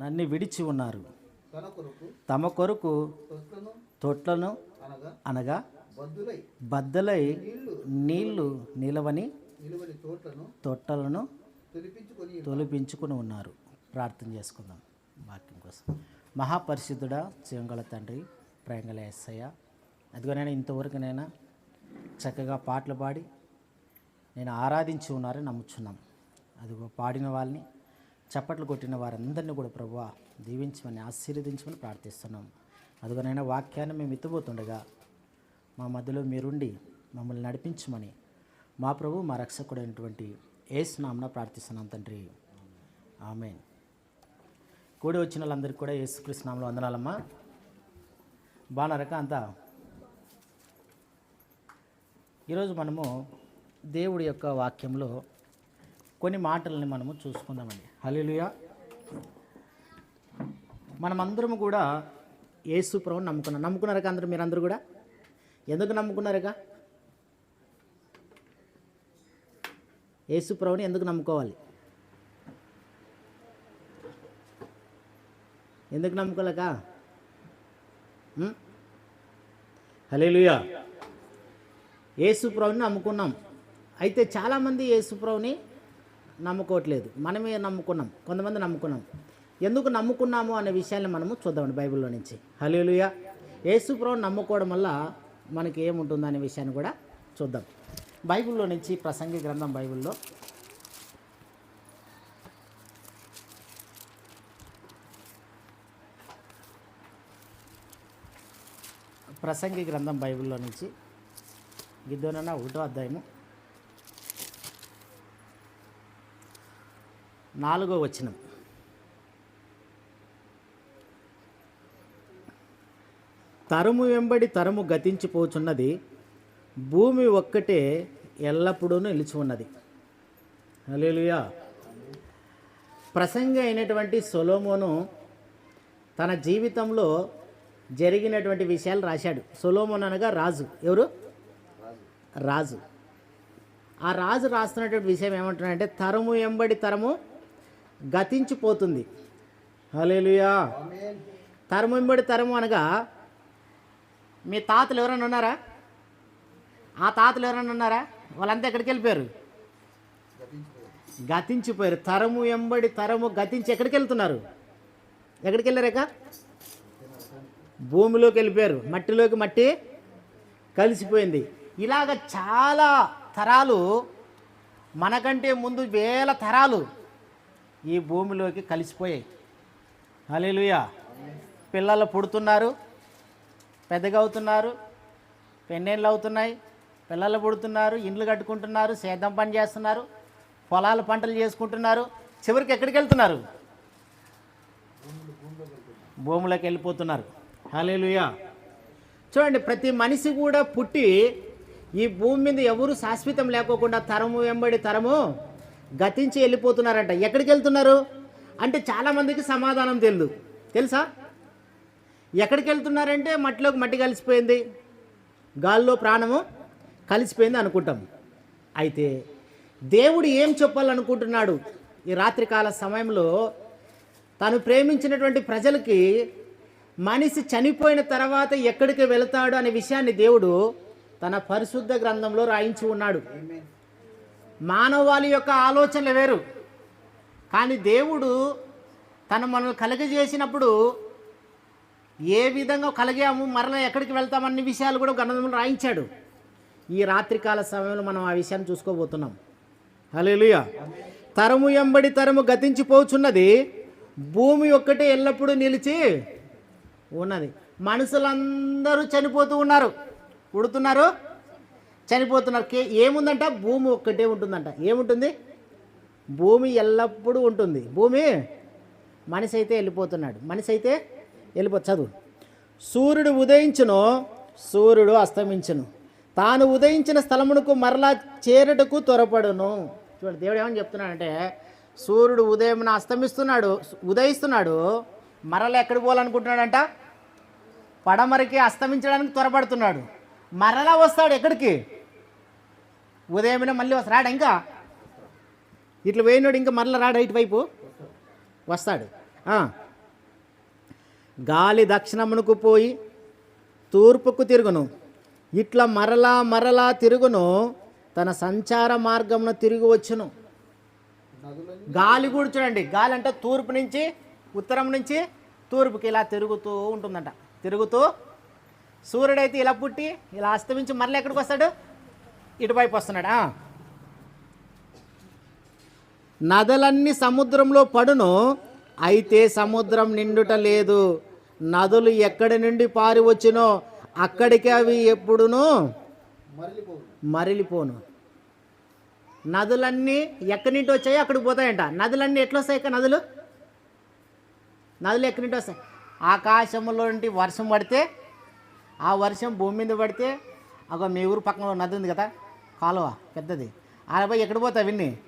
నన్ను విడిచి ఉన్నారు. తమ కొరకు తొట్లను అనగా బద్దులై నీళ్ళు నిలవని తొట్టలను తొలిపించుకొని ఉన్నారు. ప్రార్థన చేసుకుందాం వాక్యం కోసం. మహాపరిశుద్ధుడా శివంగళ తండ్రి ప్రేంగళ ఎస్సయ్య అదిగోనైనా ఇంతవరకు నైనా చక్కగా పాటలు పాడి నేను ఆరాధించి ఉన్నారని నమ్ముచున్నాం. అదిగో పాడిన వాళ్ళని చప్పట్లు కొట్టిన వారందరినీ కూడా ప్రభు దీవించమని ఆశీర్వదించమని ప్రార్థిస్తున్నాం. అదిగోనైనా వాక్యాన్ని మేము ఎత్తుపోతుండగా మా మధ్యలో మీరుండి మమ్మల్ని నడిపించమని మా ప్రభు మా రక్షకుడైనటువంటి ఏసు నామన ప్రార్థిస్తున్నాం తండ్రి. ఆమె కూడి వచ్చిన వాళ్ళందరికీ కూడా యేసుకృష్ణ వందనాలమ్మా. బాగున్నారక అంతా? ఈరోజు మనము దేవుడి యొక్క వాక్యంలో కొన్ని మాటలని మనము చూసుకుందామండి. హల్లెలూయా. మనమందరము కూడా యేసు ప్రభుని నమ్ముకున్నాం. నమ్ముకున్నారుగా అందరూ మీరందరూ కూడా? ఎందుకు నమ్ముకున్నారుగా? యేసు ప్రభుని ఎందుకు నమ్ముకోవాలి? ఎందుకు నమ్ముకోలేక? హలేలుయా యేసుప్రభుని నమ్ముకున్నాం. అయితే చాలామంది యేసుప్రభుని నమ్ముకోవట్లేదు. మనమే నమ్ముకున్నాం. కొంతమంది నమ్ముకున్నాం. ఎందుకు నమ్ముకున్నాము అనే విషయాన్ని మనము చూద్దామండి బైబిల్లో నుంచి. హలేలుయా యేసుప్రభుని నమ్ముకోవడం వల్ల మనకి ఏముంటుంది అనే విషయాన్ని కూడా చూద్దాం. బైబిల్లో నుంచి ప్రసంగి గ్రంథం బైబిల్లో. ప్రసంగి గ్రంథం బైబిల్లో నుంచి గిద్దోనన్న ఒకటో అధ్యాయము. నాలుగో వచనం. తరము వెంబడి తరము గతించిపోచున్నది భూమి ఒక్కటే ఎల్లప్పుడూ నిలిచి ఉన్నది. అలేలుయా ప్రసంగి అయినటువంటి సొలోమోను తన జీవితంలో జరిగినటువంటి విషయాలు రాశాడు. సొలోమోన్ అనగా రాజు. ఎవరు? రాజు. ఆ రాజు రాస్తున్నటువంటి విషయం ఏమంటున్నాడంటే తరము వెంబడి తరము గతించిపోతుంది. హలేలుయా తరము వెంబడి తరము అనగా మీ తాతలు ఎవరైనా ఉన్నారా? ఆ తాతలు ఎవరైనా ఉన్నారా? వాళ్ళంతా ఎక్కడికి వెళ్ళిపోయారు? గతించిపోయారు. తరము వెంబడి తరము గతించి ఎక్కడికి వెళ్తున్నారు? ఎక్కడికి వెళ్ళారేక భూమిలోకి వెళ్ళిపోయారు. మట్టిలోకి మట్టి కలిసిపోయింది. ఇలాగ చాలా తరాలు మనకంటే ముందు వేల తరాలు ఈ భూమిలోకి కలిసిపోయాయి. హల్లెలూయా. పిల్లలు పుడుతున్నారు. పెద్దగా అవుతున్నారు. పెన్నేళ్ళు అవుతున్నాయి. పిల్లలు పుడుతున్నారు. ఇండ్లు కట్టుకుంటున్నారు. సేద్యం పని చేస్తున్నారు. పొలాల పంటలు చేసుకుంటున్నారు. చివరికి ఎక్కడికి వెళ్తున్నారు? భూములకు వెళ్ళిపోతున్నారు. హల్లెలూయా. చూడండి ప్రతి మనిషి కూడా పుట్టి ఈ భూమి మీద ఎవరు శాశ్వతం లేకోకుండా తరము వెంబడి తరము గతించి వెళ్ళిపోతున్నారంట. ఎక్కడికి వెళ్తున్నారు? అంటే చాలామందికి సమాధానం తెలియదు తెలుసా? ఎక్కడికి వెళ్తున్నారంటే మట్టిలోకి మట్టి కలిసిపోయింది. గాల్లో ప్రాణము కలిసిపోయింది అనుకుంటాం. అయితే దేవుడు ఏం చెప్పాలనుకుంటున్నాడు? ఈ రాత్రికాల సమయంలో తను ప్రేమించినటువంటి ప్రజలకి మనిషి చనిపోయిన తర్వాత ఎక్కడికి వెళతాడు అనే విషయాన్ని దేవుడు తన పరిశుద్ధ గ్రంథంలో రాయించి ఉన్నాడు. మానవాళి యొక్క ఆలోచనలు వేరు. కానీ దేవుడు తను మనల్ని కలగజేసినప్పుడు ఏ విధంగా కలిగాము మరలా ఎక్కడికి వెళ్తామన్ని విషయాలు కూడా గ్రంథంలో రాయించాడు. ఈ రాత్రికాల సమయంలో మనం ఆ విషయాన్ని చూసుకోబోతున్నాం. హల్లెలూయా. తరము ఎంబడి తరము గతించిపోచున్నది భూమి ఒక్కటే ఎల్లప్పుడూ నిలిచి ఉన్నది. మనుషులందరూ చనిపోతూ ఉన్నారు. పుడుతున్నారు. చనిపోతున్నారు. కే ఏముందంట? భూమి ఒక్కటే ఉంటుందంట. ఏముంటుంది? భూమి ఎల్లప్పుడూ ఉంటుంది. భూమి మనిషి అయితే వెళ్ళిపోతున్నాడు. మనిషి అయితే వెళ్ళిపో చదువు. సూర్యుడు ఉదయించును సూర్యుడు అస్తమించును. తాను ఉదయించిన స్థలమునకు మరలా చేరుటకు త్వరపడును. చూడండి దేవుడు ఏమని చెప్తున్నాడంటే సూర్యుడు ఉదయం అస్తమిస్తున్నాడు ఉదయిస్తున్నాడు మరలా ఎక్కడికి పోవాలనుకుంటున్నాడంట? పడమరికి అస్తమించడానికి త్వరపడుతున్నాడు. మరలా వస్తాడు ఎక్కడికి? ఉదయమే మళ్ళీ వస్తాడు రాడు ఇంకా? ఇట్లా పోయినాడు ఇంకా మరల రాడు ఇటువైపు? వస్తాడు. గాలి దక్షిణమునకు పోయి తూర్పుకు తిరుగును. ఇట్లా మరలా మరలా తిరుగును తన సంచార మార్గమున తిరిగి వచ్చును. గాలి కూడా చూడండి. గాలి అంటే తూర్పు నుంచి ఉత్తరం నుంచి తూర్పుకి ఇలా తిరుగుతూ ఉంటుందంట. తిరుగుతూ సూర్యుడైతే ఇలా పుట్టి ఇలా అస్తమించి మరలా ఎక్కడికి వస్తాడు? ఇటువైపు వస్తున్నాడా. నదులన్నీ సముద్రంలో పడును అయితే సముద్రం నిండుట లేదు. నదులు ఎక్కడి నుండి పారి వచ్చినో అక్కడికి అవి ఎప్పుడునూ మరలిపోను. నదులన్నీ ఎక్కడి నుండి వచ్చాయో అక్కడికి పోతాయంట. నదులన్నీ ఎట్లా వస్తాయి ఇక్కడ నదులు? నదులు ఎక్కడి నుండి వస్తాయి? ఆకాశంలో నుండి వర్షం పడితే ఆ వర్షం భూమి మీద పడితే ఒక మీ ఊరు పక్కన నది ఉంది కదా కాలువ పెద్దది. ఆడ పోయి ఎక్కడ పోతాయి అవన్నీ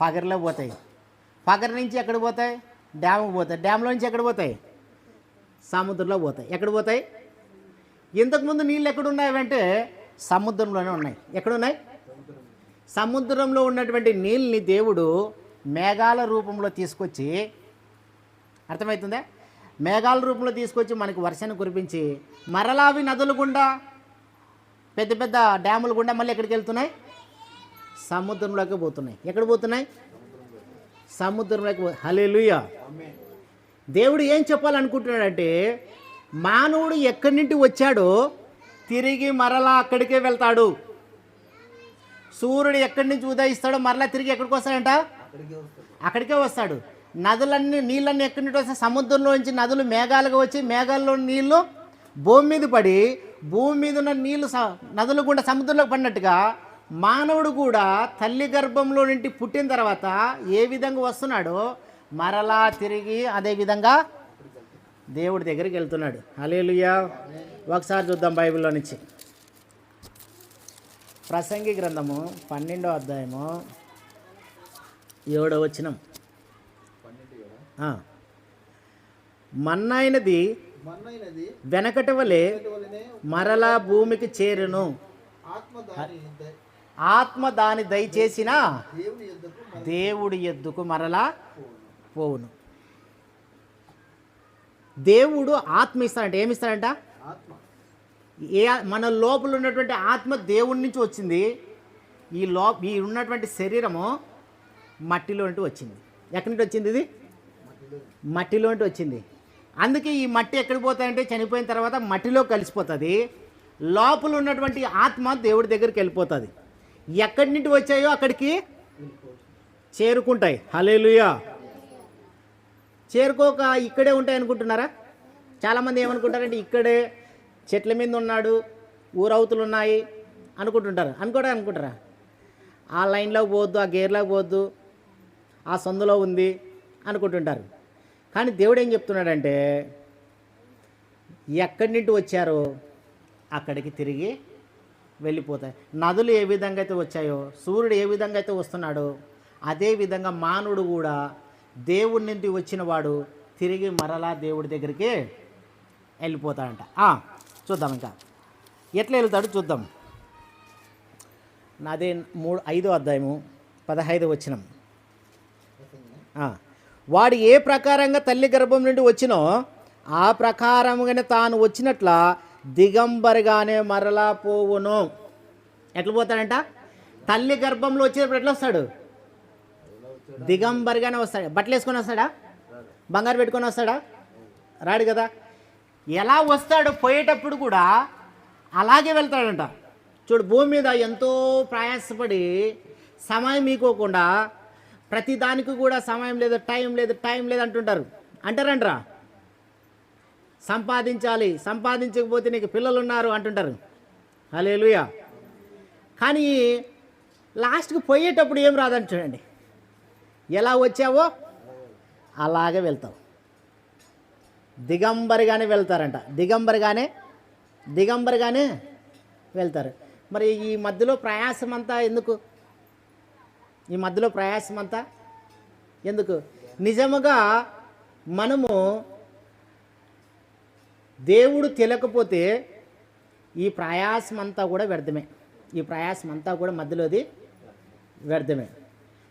పగరిలో పోతాయి. పగర్ నుంచి ఎక్కడ పోతాయి? డ్యామ్కి పోతాయి. డ్యామ్లో నుంచి ఎక్కడ పోతాయి? సముద్రంలో పోతాయి. ఎక్కడ పోతాయి? ఇంతకుముందు నీళ్ళు ఎక్కడ ఉన్నాయంటే సముద్రంలోనే ఉన్నాయి. ఎక్కడున్నాయి సముద్రంలో ఉన్నటువంటి నీళ్ళని దేవుడు మేఘాల రూపంలో తీసుకొచ్చి అర్థమవుతుందా? మేఘాల రూపంలో తీసుకొచ్చి మనకి వర్షాన్ని కురిపించి మరలా అవి నదుల గుండా పెద్ద పెద్ద డ్యాముల గుండా మళ్ళీ ఎక్కడికి వెళ్తున్నాయి? సముద్రంలోకి పోతున్నాయి. ఎక్కడ పోతున్నాయి? సముద్రంలోకి హలేలుయ దేవుడు ఏం చెప్పాలనుకుంటున్నాడంటే మానవుడు ఎక్కడి నుండి వచ్చాడో తిరిగి మరలా అక్కడికే వెళ్తాడు. సూర్యుడు ఎక్కడి నుంచి ఉదయిస్తాడో మరలా తిరిగి ఎక్కడికి వస్తాడంట? అక్కడికే వస్తాడు. నదులన్నీ నీళ్ళన్నీ ఎక్కడి నుండి వస్తే సముద్రంలో నుంచి నదులు మేఘాలుగా వచ్చి మేఘాల్లో నీళ్ళు భూమి మీద పడి భూమి మీద ఉన్న నీళ్ళు స- నదులు గుండా సముద్రంలోకి పడినట్టుగా మానవుడు కూడా తల్లి గర్భంలో నుండి పుట్టిన తర్వాత ఏ విధంగా వస్తున్నాడో మరలా తిరిగి అదే విధంగా దేవుడి దగ్గరికి వెళ్తున్నాడు. హలేలుయా ఒకసారి చూద్దాం బైబిల్లో నుంచి. ప్రసంగి గ్రంథము పన్నెండో అధ్యాయము ఏడో వచ్చినాం మన్నైనది మన్నైనది వెనకటి వలె మరలా భూమికి చేరును. ఆత్మ దాని దయచేసిన దేవుడి ఎద్దుకు మరలా పోవును. దేవుడు ఆత్మ ఇస్తాడంట ఏమి ఇస్తాడంట ఏ మన లోపల ఉన్నటువంటి ఆత్మ దేవుడి నుంచి వచ్చింది. ఈ లో ఈ ఉన్నటువంటి శరీరము మట్టిలో నుండి వచ్చింది. ఎక్కడి నుండి వచ్చింది ఇది? మట్టిలోంటి వచ్చింది. అందుకే ఈ మట్టి ఎక్కడ పోతాయంటే చనిపోయిన తర్వాత మట్టిలో కలిసిపోతుంది. లోపల ఉన్నటువంటి ఆత్మ దేవుడి దగ్గరికి వెళ్ళిపోతుంది. ఎక్కడి నుండి వచ్చాయో అక్కడికి చేరుకుంటాయి. హలేలుయా చేరుకోక ఇక్కడే ఉంటాయి అనుకుంటున్నారా? చాలామంది ఏమనుకుంటారంటే ఇక్కడే చెట్ల మీద ఉన్నాడు ఊరవతులు ఉన్నాయి అనుకుంటుంటారు. అనుకోవడం అనుకుంటారా? ఆ లైన్లోకి పోవద్దు ఆ గేర్లోకి పోవద్దు ఆ సందులో ఉంది అనుకుంటుంటారు. కానీ దేవుడు ఏం చెప్తున్నాడంటే ఎక్కడి నుండి వచ్చారో అక్కడికి తిరిగి వెళ్ళిపోతాయి. నదులు ఏ విధంగా అయితే వచ్చాయో సూర్యుడు ఏ విధంగా అయితే వస్తున్నాడో అదే విధంగా మానవుడు కూడా దేవుడి నుండి వచ్చిన వాడు తిరిగి మరలా దేవుడి దగ్గరికి వెళ్ళిపోతాడంట. చూద్దాం ఇంకా. ఎట్లా వెళ్తాడు చూద్దాం. నాదే మూడు ఐదో అధ్యాయము పదహైదు వచ్చినం వాడు ఏ ప్రకారంగా తల్లి గర్భం నుండి వచ్చినో ఆ ప్రకారంగానే తాను వచ్చినట్ల దిగంబరిగానే మరలా పోవును. ఎట్లా పోతాడంట? తల్లి గర్భంలో వచ్చినప్పుడు ఎట్లా వస్తాడు? దిగంబరిగానే వస్తాడు. బట్టలు వేసుకొని వస్తాడా? బంగారు పెట్టుకొని వస్తాడా? రాడు కదా. ఎలా వస్తాడో పోయేటప్పుడు కూడా అలాగే వెళ్తాడంట. చూడు భూమి మీద ఎంతో ప్రయాసపడి సమయం మీకోకుండా ప్రతి దానికి కూడా సమయం లేదు టైం లేదు టైం లేదు అంటుంటారు. అంటారంటరా? సంపాదించాలి సంపాదించకపోతే నీకు పిల్లలు ఉన్నారు అంటుంటారు. హలేలుయా కానీ లాస్ట్కి పోయేటప్పుడు ఏం రాదని చూడండి. ఎలా వచ్చావో అలాగే వెళ్తావు. దిగంబరిగానే వెళ్తారంట. దిగంబరిగానే దిగంబరిగానే వెళ్తారు. మరి ఈ మధ్యలో ప్రయాసం అంతా ఎందుకు? ఈ మధ్యలో ప్రయాసం అంతా ఎందుకు? నిజముగా మనము దేవుడు తెలియకపోతే ఈ ప్రయాసం అంతా కూడా వ్యర్థమే. ఈ ప్రయాసం అంతా కూడా మధ్యలోది వ్యర్థమే.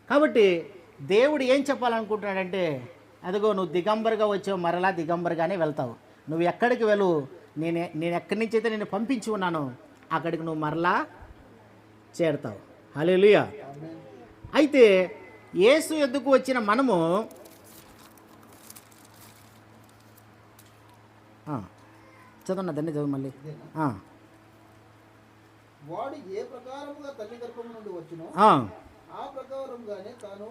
కాబట్టి దేవుడు ఏం చెప్పాలనుకుంటున్నాడంటే అదిగో నువ్వు దిగంబరుగా వచ్చావు మరలా దిగంబరుగానే వెళ్తావు. నువ్వు ఎక్కడికి వెళ్ళు? నేను నేను ఎక్కడి నుంచి అయితే నేను పంపించి ఉన్నాను అక్కడికి నువ్వు మరలా చేరుతావు. హలో అయితే యేసు ఎద్దుకు వచ్చిన మనము చదవన్నా దాన్ని చదువు మళ్ళీ. వాడు ఏ ప్రకారముగా తల్లి గర్భం నుండి వచ్చినో ఆ, ప్రకారంగానే తాను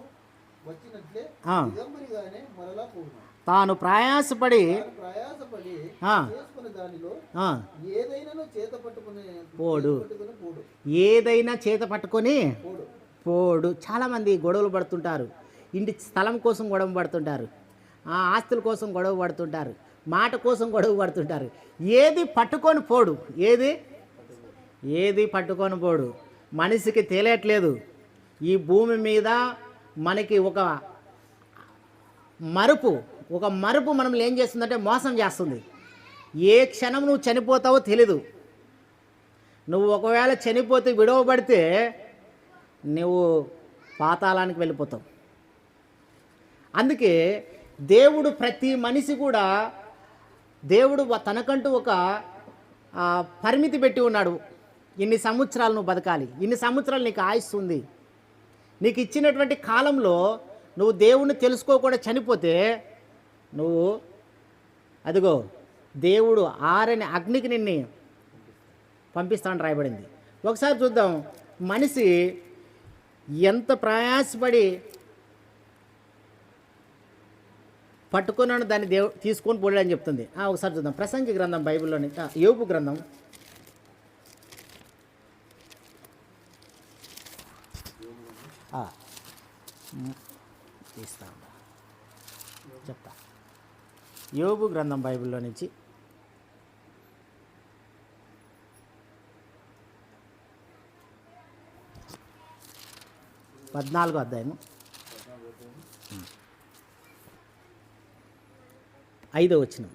వచ్చినట్లే. దిగంబరిగానే మరలా పోను తాను ప్రయాసపడి ప్రయాసపడి చేసుకున్న దానిలో ఆ, ఏదైనాను చేత పట్టుకునే పోడు. చేత పట్టుకుని పోడు. ఏదైనా చేత పట్టుకొని పోడు. పోడు. చాలామంది గొడవలు పడుతుంటారు. ఇంటి స్థలం కోసం గొడవ పడుతుంటారు. ఆ ఆస్తుల కోసం గొడవ పడుతుంటారు. మాట కోసం గొడవ పడుతుంటారు. ఏది పట్టుకొని పోడు. ఏది? ఏది పట్టుకొని పోడు. మనిషికి తెలియట్లేదు. ఈ భూమి మీద మనకి ఒక మరుపు ఒక మరుపు మనం ఏం చేస్తుందంటే మోసం చేస్తుంది. ఏ క్షణం నువ్వు చనిపోతావో తెలీదు. నువ్వు ఒకవేళ చనిపోతే విడవబడితే నువ్వు పాతాళానికి వెళ్ళిపోతావు. అందుకే దేవుడు ప్రతి మనిషి కూడా దేవుడు తనకంటూ ఒక పరిమితి పెట్టి ఉన్నాడు. ఇన్ని సంవత్సరాలు నువ్వు బతకాలి. ఇన్ని సంవత్సరాలు నీకు ఆయుస్సు ఉంది. నీకు ఇచ్చినటువంటి కాలంలో నువ్వు దేవుణ్ణి తెలుసుకోకుండా చనిపోతే నువ్వు అదిగో దేవుడు ఆరని అగ్నికి నిన్ను పంపిస్తాను రాయబడింది. ఒకసారి చూద్దాం. మనిషి ఎంత ప్రయాసపడి పట్టుకున్నాను దాన్ని దేవు తీసుకొని పోలేడని చెప్తుంది. ఆ, ఒకసారి చూద్దాం. ప్రసంగి గ్రంథం బైబిల్లోని ఆ, గ్రంథం. తీస్తా చెప్తా. యోగు గ్రంథం బైబిల్లో నుంచి పద్నాలుగో అధ్యాయము. ఐదో వచ్చిన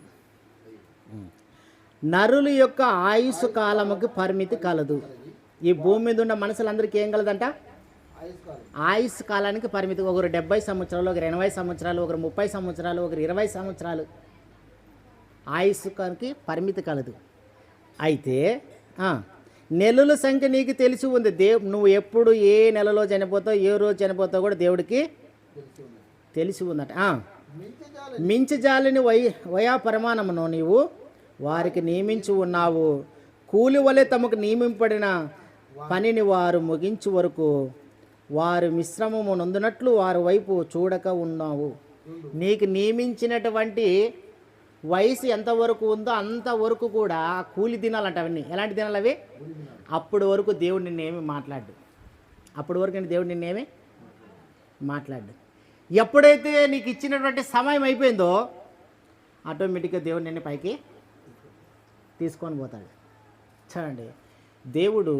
నరుల యొక్క ఆయుష్ కాలముకి పరిమితి కలదు. ఈ భూమి మీద ఉన్న మనుషులందరికీ ఏం కలదంట? ఆయుష్ కాలానికి పరిమితి. ఒకరు డెబ్బై సంవత్సరాలు ఒకరు ఎనభై సంవత్సరాలు ఒకరు ముప్పై సంవత్సరాలు ఒకరు ఇరవై సంవత్సరాలు. ఆయుష్కానికి పరిమితి కలదు. అయితే నెలల సంఖ్య నీకు తెలిసి ఉంది. దేవు నువ్వు ఎప్పుడు ఏ నెలలో చనిపోతావు ఏ రోజు చనిపోతావు కూడా దేవుడికి తెలిసి ఉందట. మించజాలిని వై వయా పరిమాణమును నీవు వారికి నియమించి ఉన్నావు. కూలి వలె తమకు నియమింపడిన పనిని వారు ముగించు వరకు వారు మిశ్రమము నొందినట్లు వారి వైపు చూడక ఉన్నావు. నీకు నియమించినటువంటి వయసు ఎంతవరకు ఉందో అంతవరకు కూడా కూలి దినాలంట అవన్నీ ఎలాంటి దినాలు అవి అప్పటి వరకు దేవుడు నిన్నేమి మాట్లాడు అప్పటి వరకు నేను దేవుడు నిన్నేమి? మాట్లాడు ఎప్పుడైతే నీకు ఇచ్చినటువంటి సమయం అయిపోయిందో ఆటోమేటిక్గా దేవుడు నిన్ను పైకి తీసుకొని పోతాడు. చూడండి దేవుడు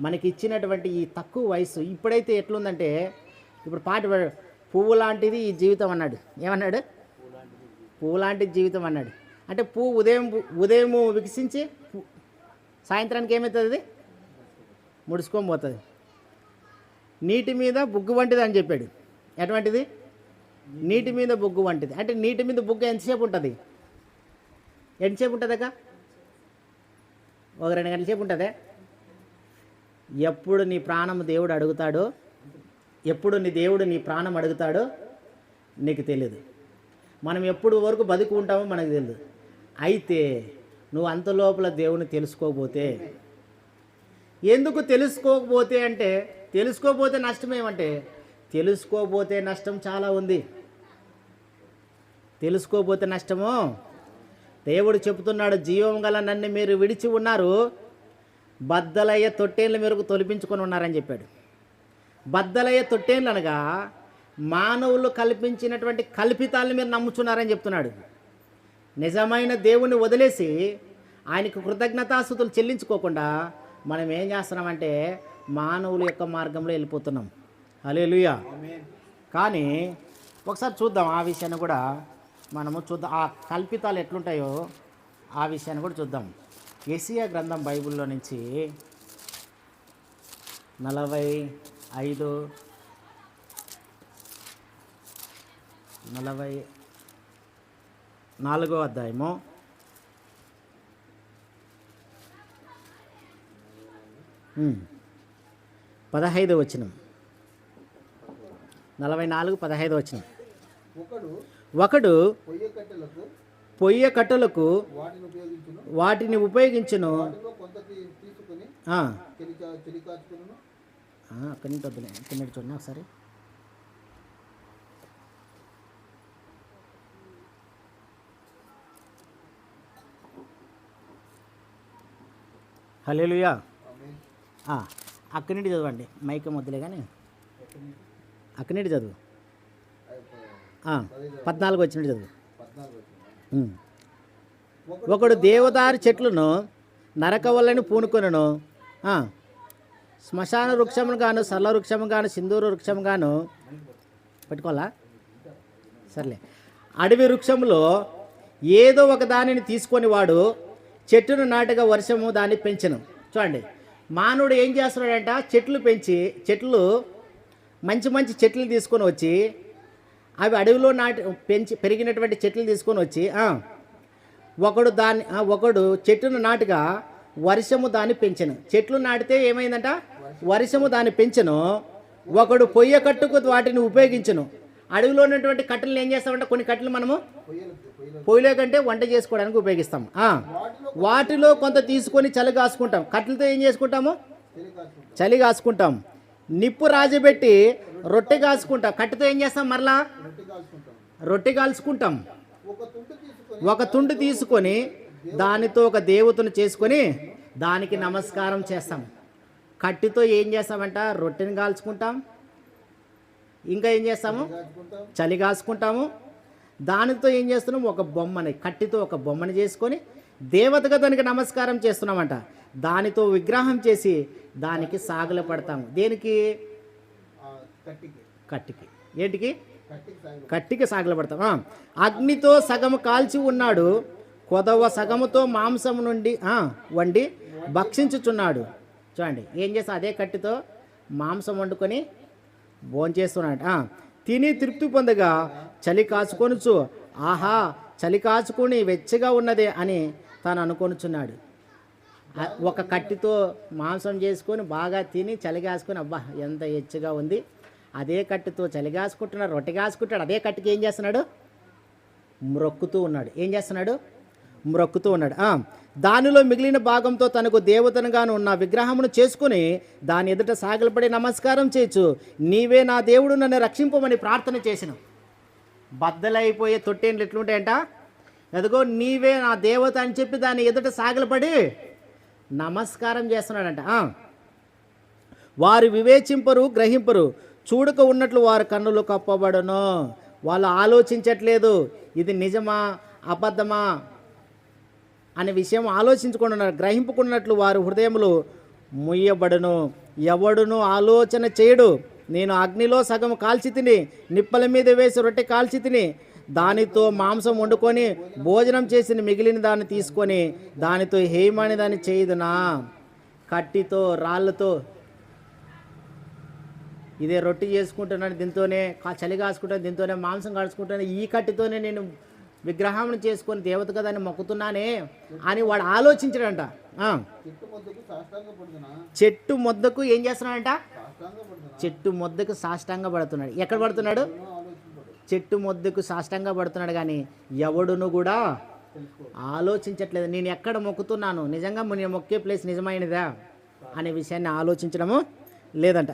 మనకి ఇచ్చినటువంటి ఈ తక్కువ వయసు ఇప్పుడైతే ఎట్లుందంటే ఇప్పుడు పాట పువ్వు లాంటిది ఈ జీవితం అన్నాడు. ఏమన్నాడు? పువ్వు లాంటి జీవితం అన్నాడు. అంటే పువ్వు ఉదయం ఉదయం వికసించి సాయంత్రానికి ఏమవుతుంది అది ముడుచుకొని పోతుంది. నీటి మీద బుగ్గు వంటిది అని చెప్పాడు. ఎటువంటిది? నీటి మీద బొగ్గు వంటిది. అంటే నీటి మీద బొగ్గు ఎంతసేపు ఉంటుంది? ఎంతసేపు ఉంటుందక్క ఒక రెండు గంటల సేపు ఉంటుందే? ఎప్పుడు నీ ప్రాణం దేవుడు అడుగుతాడో ఎప్పుడు నీ దేవుడు నీ ప్రాణం అడుగుతాడో నీకు తెలియదు మనం ఎప్పుడు వరకు బతుకు ఉంటామో మనకు తెలియదు అయితే నువ్వు అంత లోపల దేవుని తెలుసుకోకపోతే ఎందుకు తెలుసుకోకపోతే అంటే తెలుసుకోకపోతే నష్టం ఏమంటే తెలుసుకోకపోతే నష్టం చాలా ఉంది. తెలుసుకోకపోతే నష్టము? దేవుడు చెబుతున్నాడు జీవం గల నన్ను మీరు విడిచి ఉన్నారు. బద్దలయ్య తొట్టేళ్ళ మేరకు తొలిపించుకొని ఉన్నారని చెప్పాడు. బద్దలయ్య తొట్టేళ్ళు అనగా మానవులు కల్పించినటువంటి కల్పితాలను మీరు నమ్ముచున్నారని చెప్తున్నాడు. నిజమైన దేవుని వదిలేసి ఆయనకు కృతజ్ఞతాస్థుతులు చెల్లించుకోకుండా మనం ఏం చేస్తున్నామంటే మానవుల యొక్క మార్గంలో వెళ్ళిపోతున్నాం. హల్లెలూయా. కానీ ఒకసారి చూద్దాం ఆ విషయాన్ని కూడా మనము చూద్దాం. ఆ కల్పితాలు ఎట్లుంటాయో ఆ విషయాన్ని కూడా చూద్దాం. ఎసియా గ్రంథం బైబిల్లో నుంచి నలభై ఐదు నలభై నాలుగో అధ్యాయము. పదహైదు వచనం. నలభై నాలుగు పదహైదు వచనం. ఒకడు పొయ్య కట్టెలకు వాటిని ఉపయోగించును. అక్కడి నుంచి వద్దులే. కిందటి చూడండి ఒకసారి. హలేలుయా అక్కడి నుండి చదవండి. మైక మొద్దులే కానీ. అక్కడి నుండి చదువు పద్నాలుగు వచ్చినట్టు చదువు. ఒకడు దేవదారు చెట్లను నరకవల్లని పూనుకొనను. ఆ, శ్మశాన వృక్షమును గాను సరళ వృక్షము గాను సింధూరు వృక్షము గాను పెట్టుకోవాలా? సర్లే. అడవి వృక్షములో ఏదో ఒక దానిని తీసుకొని వాడు చెట్టును నాటగా వర్షము దాన్ని పెంచను. చూడండి. మానవుడు ఏం చేస్తున్నాడంట? చెట్లు పెంచి చెట్లు మంచి మంచి చెట్లు తీసుకొని వచ్చి అవి అడవిలో నాటి పెంచి పెరిగినటువంటి చెట్లు తీసుకొని వచ్చి ఒకడు దాన్ని ఒకడు చెట్టును నాటుగా వర్షము దాన్ని పెంచను. చెట్లు నాటితే ఏమైందంట? వర్షము దాన్ని పెంచను. ఒకడు పొయ్య కట్టుకు వాటిని ఉపయోగించును. అడవిలో ఉన్నటువంటి కట్టెలను ఏం చేస్తామంటే కొన్ని కట్టెలు మనము పొయ్యలు కంటే వంట చేసుకోవడానికి ఉపయోగిస్తాం. వాటిలో కొంత తీసుకొని చలి కాసుకుంటాం. కట్టెలతో ఏం చేసుకుంటాము? చెలి కాసుకుంటాం. నిప్పు రాజబెట్టి రొట్టె కాసుకుంటాం. కట్టెతో ఏం చేస్తాం మరలా? రొట్టె కాల్చుకుంటాం. ఒక తుండు తీసుకొని దానితో ఒక దేవతను చేసుకొని దానికి నమస్కారం చేస్తాం. కట్టితో ఏం చేస్తామంట? రొట్టెని కాల్చుకుంటాం. ఇంకా ఏం చేస్తాము? చలి కాసుకుంటాము దానితో ఏం చేస్తున్నాం? ఒక బొమ్మని కట్టితో ఒక బొమ్మని చేసుకొని దేవతగా దానికి నమస్కారం చేస్తున్నామంట. దానితో విగ్రహం చేసి దానికి సాగులు పడతాము. దేనికి? కట్టికి ఏంటికి? కట్టికి సాగులు పడతాము అగ్నితో సగము కాల్చి ఉన్నాడు. కొదవ సగముతో మాంసం నుండి వండి భక్షించుచున్నాడు. చూడండి ఏం చేస్తా? అదే కట్టితో మాంసం వండుకొని భోంచేస్తున్నాడు తిని తృప్తి పొందగా చలి కాచుకొనుచు ఆహా చలి కాచుకొని వెచ్చగా ఉన్నదే అని తాను అనుకొనుచున్నాడు. ఒక కట్టితో మాంసం చేసుకొని బాగా తిని చలిగాసుకొని అబ్బా ఎంత ఎచ్చగా ఉంది. అదే కట్టితో చలి కాసుకుంటున్నాడు రొట్టె కాసుకుంటాడు అదే కట్టికి ఏం చేస్తున్నాడు? మ్రొక్కుతూ ఉన్నాడు. ఏం చేస్తున్నాడు? మ్రొక్కుతూ ఉన్నాడు. ఆ, దానిలో మిగిలిన భాగంతో తనకు దేవతనుగాను ఉన్న విగ్రహమును చేసుకుని దాని ఎదుట సాగిలపడి నమస్కారం చేయొచ్చు నీవే నా దేవుడు నన్ను రక్షింపమని ప్రార్థన చేసిన. బద్దలైపోయే తొట్టేంట్లు ఎట్లుంటాయంట? ఎదుగో నీవే నా దేవత అని చెప్పి దాని ఎదుట సాగలపడి నమస్కారం చేస్తున్నాడంట. వారు వివేచింపరు గ్రహింపరు. చూడక ఉన్నట్లు వారి కన్నులు కప్పబడను. వాళ్ళు ఆలోచించట్లేదు. ఇది నిజమా? అబద్ధమా? అనే విషయం ఆలోచించుకుంటున్నారు. గ్రహింపుకున్నట్లు వారు హృదయములు ముయ్యబడును ఎవడును ఆలోచన చేయడు. నేను అగ్నిలో సగం కాల్చి తిని నిప్పల మీద వేసి రొట్టె కాల్చి తిని దానితో మాంసం వండుకొని భోజనం చేసిన మిగిలిన దాన్ని తీసుకొని దానితో హేమని దాన్ని చేయదునా? కట్టితో రాళ్ళతో ఇదే రొట్టె చేసుకుంటున్నాను దీంతోనే కా- చలి కాసుకుంటాను దీంతోనే మాంసం కాల్చుకుంటాను ఈ కట్టితోనే నేను విగ్రహం చేసుకొని దేవత కదా అని మొక్కుతున్నానే అని వాడు ఆలోచించాడంట. చెట్టు మొద్దకు ఏం చేస్తున్నాడంట? చెట్టు మొద్దకు సాష్టంగా పడుతున్నాడు. ఎక్కడ పడుతున్నాడు? చెట్టు మొద్దకు సాష్టంగా పడుతున్నాడు కానీ ఎవడును కూడా ఆలోచించట్లేదు. నేను ఎక్కడ మొక్కుతున్నాను? నిజంగా నేను మొక్కే ప్లేస్ నిజమైనదా? అనే విషయాన్ని ఆలోచించడము లేదంట.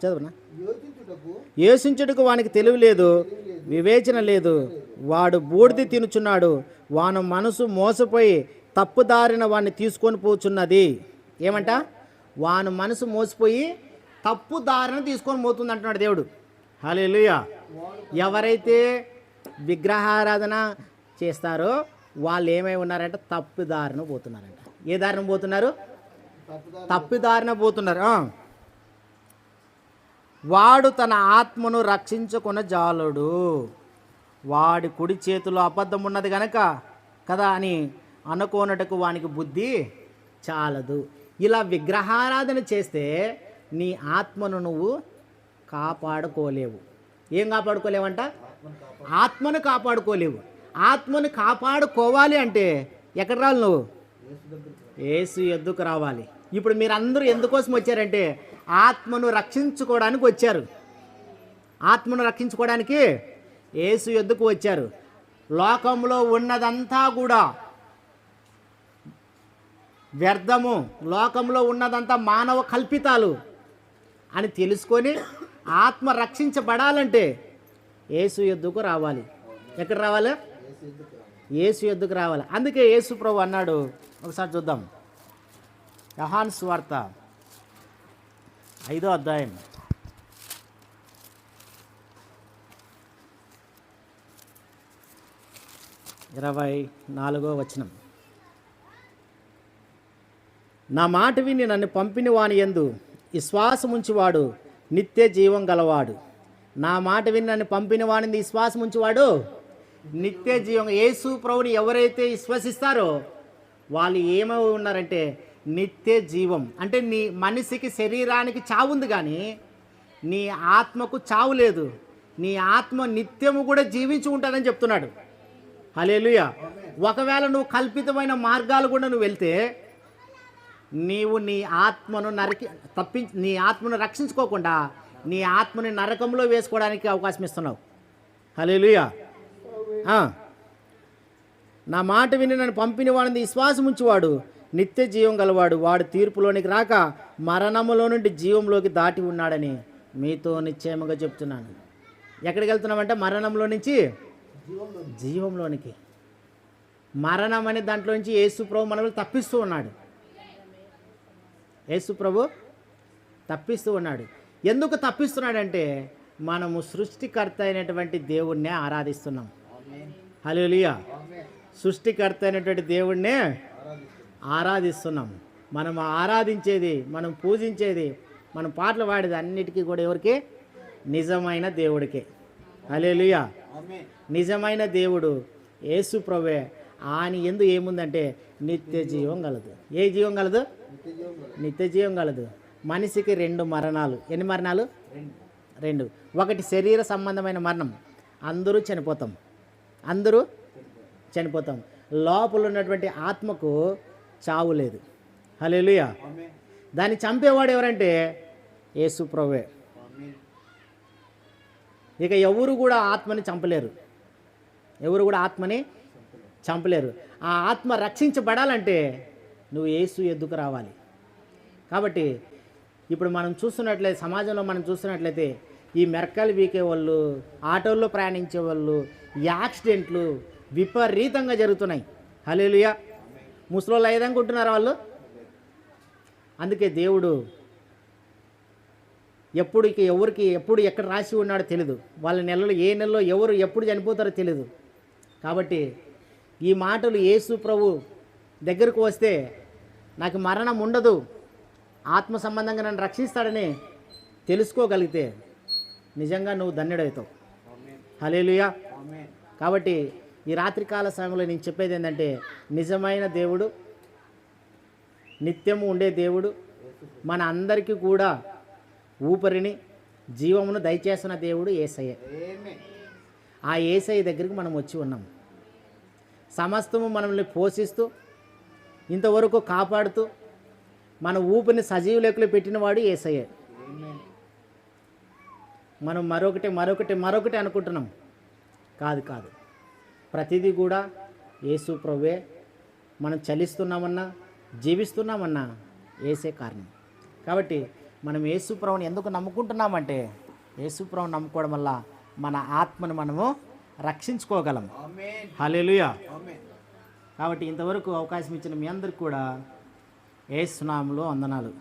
చదువునా? యోచించుటకు వానికి తెలివి లేదు వివేచన లేదు. వాడు బూడిది తినుచున్నాడు వాను మనసు మోసపోయి తప్పుదారిన వాడిని తీసుకొని పోచున్నది. ఏమంట? వాను మనసు మోసపోయి తప్పు దారిన తీసుకొని పోతుంది అంటున్నాడు దేవుడు. హల్లెలూయా. ఎవరైతే విగ్రహారాధన చేస్తారో వాళ్ళు ఏమై ఉన్నారంటే? తప్పు దారిన పోతున్నారంట. ఏ దారిన పోతున్నారు? తప్పుదా తప్పు దారిన పోతున్నారు. వాడు తన ఆత్మను రక్షించుకున్న జాలుడు. వాడి కుడి చేతిలో అబద్ధం ఉన్నది గనక కదా అని అనుకోనటకు వానికి బుద్ధి చాలదు. ఇలా విగ్రహారాధన చేస్తే నీ ఆత్మను నువ్వు కాపాడుకోలేవు. ఏం కాపాడుకోలేవంట? ఆత్మను కాపాడుకోలేవు. ఆత్మను కాపాడుకోవాలి అంటే ఎక్కడ రావాలి నువ్వు? ఏసు ఎద్దుకు రావాలి. ఇప్పుడు మీరందరూ ఎందుకోసం వచ్చారంటే ఆత్మను రక్షించుకోవడానికి వచ్చారు. ఆత్మను రక్షించుకోవడానికి ఏసు ఎద్దుకు వచ్చారు. లోకంలో ఉన్నదంతా కూడా వ్యర్థము లోకంలో ఉన్నదంతా మానవ కల్పితాలు అని తెలుసుకొని ఆత్మ రక్షించబడాలంటే ఏసు ఎద్దుకు రావాలి. ఎక్కడ రావాలి? యేసు రావాలి యేసు ఎద్దుకు రావాలి. అందుకే యేసు ప్రభు అన్నాడు. ఒకసారి చూద్దాం. యహాన్ స్వార్త. ఐదో అధ్యాయం. ఇరవై నాలుగో వచనం. నా మాట విని నన్ను పంపిన వాని ఎందు విశ్వాసముంచువాడు నిత్య జీవం గలవాడు. నా మాట విని నన్ను పంపిన వాని విశ్వాసముంచువాడు నిత్య జీవం. యేసు ప్రభుని ఎవరైతే విశ్వసిస్తారో వాళ్ళు ఏమై ఉన్నారంటే నిత్య జీవం. అంటే నీ మనిషికి శరీరానికి చావు ఉంది కానీ నీ ఆత్మకు చావు లేదు. నీ ఆత్మ నిత్యము కూడా జీవించి ఉంటుందని చెప్తున్నాడు. హలేలుయ ఒకవేళ నువ్వు కల్పితమైన మార్గాలు కూడా నువ్వు వెళ్తే నీవు నీ ఆత్మను నరికి తప్పించి నీ ఆత్మను రక్షించుకోకుండా నీ ఆత్మని నరకంలో వేసుకోవడానికి అవకాశం ఇస్తున్నావు. హలేలుయ నా మాట విని నన్ను పంపిన వాడిని విశ్వాసం ఉంచువాడు నిత్య జీవం గలవాడు వాడు తీర్పులోనికి రాక మరణములో నుండి జీవంలోకి దాటి ఉన్నాడని మీతో నిశ్చయముగా చెప్తున్నాను. ఎక్కడికి వెళ్తున్నామంటే మరణంలో నుంచి? జీవంలో జీవంలోనికి. మరణం అనే దాంట్లో నుంచి యేసు ప్రభు మనల్ని తప్పిస్తూ ఉన్నాడు. యేసు ప్రభు తప్పిస్తూ ఉన్నాడు. ఎందుకు తప్పిస్తున్నాడంటే మనము సృష్టికర్త అయినటువంటి దేవుణ్ణే ఆరాధిస్తున్నాం. ఆమేన్. సృష్టికర్త అయినటువంటి దేవుణ్ణే ఆరాధిస్తున్నాం మనం ఆరాధించేది మనం పూజించేది మనం పాటలు పాడేది అన్నిటికీ కూడా ఎవరికి? నిజమైన దేవుడికే. ఆమేన్. నిజమైన దేవుడు యేసు ప్రభే ఆయన ఎందు ఏముందంటే నిత్య జీవం కలదు. ఏ జీవం కలదు? నిత్య జీవం కలదు. మనిషికి రెండు మరణాలు. ఎన్ని మరణాలు? రెండు. ఒకటి శరీర సంబంధమైన మరణం. అందరూ చనిపోతాం. అందరూ చనిపోతాం. లోపల ఉన్నటువంటి ఆత్మకు చావు లేదు. హలేలుయా దాన్ని చంపేవాడు ఎవరంటే? యేసు ప్రభే ఇక ఎవరు కూడా ఆత్మని చంపలేరు. ఎవరు కూడా ఆత్మని చంపలేరు. ఆ ఆత్మ రక్షించబడాలంటే నువ్వు యేసు ఎద్దుకు రావాలి. కాబట్టి ఇప్పుడు మనం చూస్తున్నట్లయితే సమాజంలో మనం చూస్తున్నట్లయితే ఈ మెరకలు వీకే వాళ్ళు ఆటోల్లో ప్రయాణించే వాళ్ళు యాక్సిడెంట్లు విపరీతంగా జరుగుతున్నాయి. హలేలుయా ముసలోళ్ళు అయ్యేదనుకుంటున్నారు వాళ్ళు? అందుకే దేవుడు ఎప్పుడు ఎవరికి ఎప్పుడు ఎక్కడ రాసి ఉన్నాడో తెలియదు వాళ్ళ నెలలో ఏ నెలలో ఎవరు ఎప్పుడు చనిపోతారో తెలియదు కాబట్టి ఈ మాటలు యేసు ప్రభు దగ్గరకు వస్తే నాకు మరణం ఉండదు. ఆత్మ సంబంధంగా నన్ను రక్షిస్తాడని తెలుసుకోగలిగితే నిజంగా నువ్వు ధన్యుడవుతావు. హలేలుయా కాబట్టి ఈ రాత్రికాల సమయంలో నేను చెప్పేది ఏంటంటే నిజమైన దేవుడు నిత్యము ఉండే దేవుడు మన అందరికీ కూడా ఊపిరిని జీవమును దయచేసిన దేవుడు ఏసయ్య. ఆ ఏసయ్య దగ్గరికి మనం వచ్చి ఉన్నాం. సమస్తము మనల్ని పోషిస్తూ ఇంతవరకు కాపాడుతూ మన ఊపిరిని సజీవ లెక్కలు పెట్టినవాడు ఏసయ్య. మనం మరొకటి మరొకటి మరొకటి అనుకుంటున్నాం. కాదు కాదు. ప్రతిదీ కూడా యేసు ప్రభువే. మనం చలిస్తున్నామన్నా జీవిస్తున్నామన్నా ఏసే కారణం. కాబట్టి మనం యేసు ప్రభుని ఎందుకు నమ్ముకుంటున్నామంటే యేసు ప్రభుని నమ్ముకోవడం వల్ల మన ఆత్మను మనము రక్షించుకోగలం. ఆమేన్. కాబట్టి ఇంతవరకు అవకాశం ఇచ్చిన మీ అందరికి కూడా ఏసునామంలో వందనాలు.